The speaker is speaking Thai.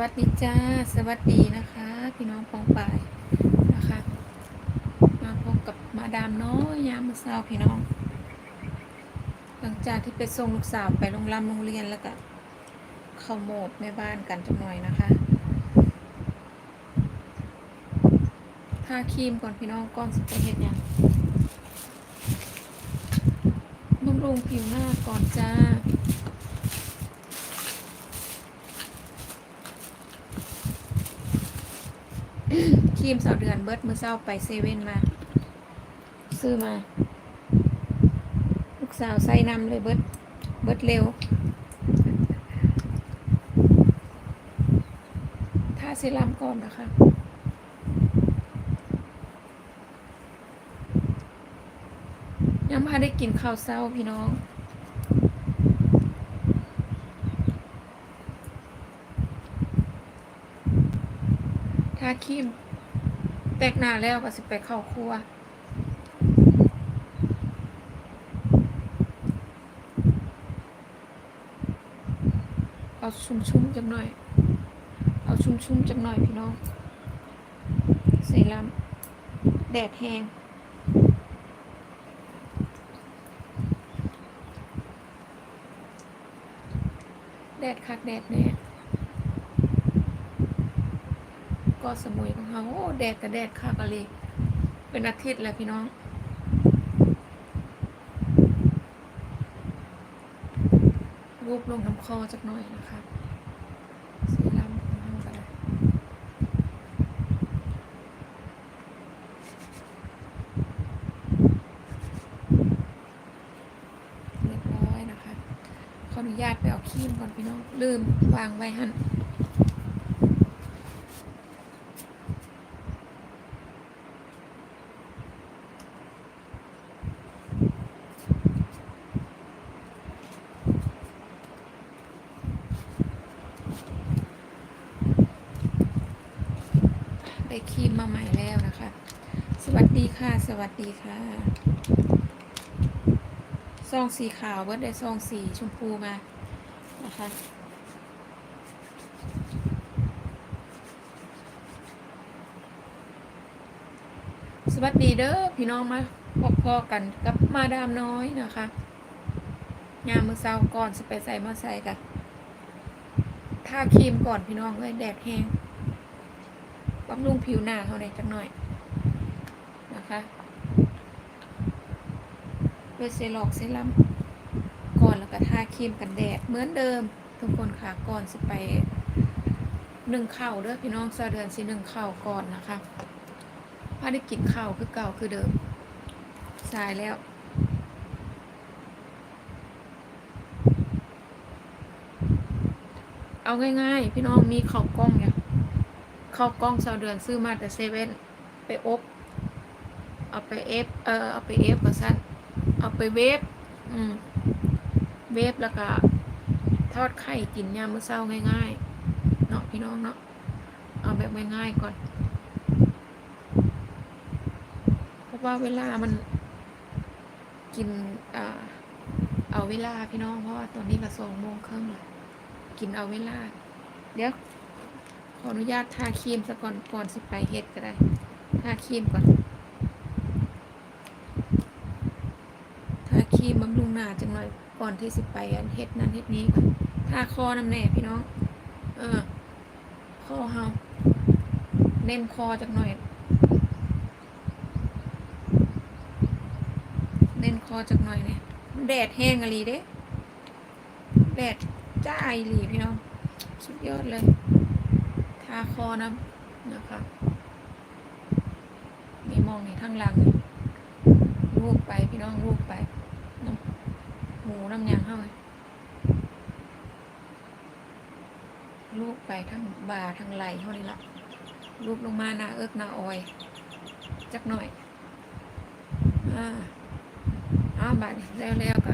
วัสดีจ้า สวัสดีนะคะ พี่น้องปองปายนะคะ มาพบกับมาดามน้อยยามเช้าพี่น้อง หลังจากที่ไปส่งลูกสาวไปโรงรำโรงเรียนแล้วก็เข้าโหมดแม่บ้านกันจักหน่อยนะคะทาครีมก่อนพี่น้องก่อนสิไปเฮ็ดยังบำรุงผิวหน้าก่อนจ้า ครีมสาวเดือนเบิร์ดมือเศร้าไปเซเว่นมา ซื้อมา ลูกสาวใส่นำเลยเบิร์ดเบิร์ดเร็วทาเซรั่มก่อนนะคะยังพาได้กินข้าวเศร้าพี่น้องทาครีม ตกหน้าแล้วก็สิไปเข้าครัวเอาชุ่มๆจังหน่อย เอาชุ่มๆจังหน่อยพี่น้องเซรั่มแดดแห้งแดดคักแดดแน่ ก็สมุยของเขาโอ้แดดกับแดดคักอะไรเป็นอาทิตย์แล้วพี่น้อง รูปลงน้ำคอจักหน่อยนะคะสีล้ำของเราก็ได้เรียบร้อยนะคะ ขออนุญาตไปเอาครีมก่อนพี่น้อง ลืมวางไว้หัน ได้ครีมมาใหม่แล้วนะคะ สวัสดีค่ะ สวัสดีค่ะซองสีขาวเบิร์ดได้ซองสีชมพูมานะคะสวัสดีเด้อพี่น้องมาพบพอกันกับมาดามน้อยนะคะยามมือเช้าก่อนสไปใส่มาใส่กันทาครีมก่อนพี่น้องเลยแดดแห้ง บำรุงผิวหน้าเขาหน่อยจักหน่อยนะคะด้วยเซรอกเซรั่มก่อนแล้วก็ทาครีมกันแดดเหมือนเดิม ทุกคนค่ะก่อนสิไปหนึ่งเข่าเด้อพี่น้องสะเดือนสิหนึ่งเข่าก่อนนะคะพาได้กินข้าคือเก่าคือเดิมสายแล้วเอาง่ายๆ พี่น้องมีข้าวกล้องเนี่ย ข้ากล้องเสาเดือนซื้อมาแต่เซเว่นไปอบเอาไปเอฟเออเอาไปเอฟมาสั้นเอาไปเวฟอืมเวฟแล้วก็ทอดไข่กินยามมื้อเช้าง่ายๆเนาะพี่น้องเนาะเอาแบบง่ายๆก่อนเพราะว่าเวลามันกินอ่าเอาเวลาพี่น้องเพราะว่าตอนนี้ก็สองโมงครึ่งแล้วกินเอาเวลา เดี๋ยว ขออนุญาตทาครีมซะก่อนก่อนสิไปเฮ็ดก็ได้ทาครีมก่อนทาครีมบำรุงหน้าจังหน่อยก่อนที่สิไปอันเฮ็ดนั้นเฮ็ดนี้ก่อนทาคอน้ำแน่พี่น้อง เออคอเฮาเน้นคอจังหน่อยเน้นคอจังหน่อยเนี่ยแดดแห้งอะลีเด้แดดจ้าอีหลีพี่น้อง สุดยอดเลยาคอน้ำนะคะมีมองในข้างหลังลูกไปพี่น้องลูกไปน้ำหมูน้ำยางเข้าไปลูกไปทั้งบ่าทั้งไหล่เท่านี้ละลูกลงมาหน้าเอิกหน้าออย จักหน่อย อ่าอ้าวบาดแล้วแล้วก็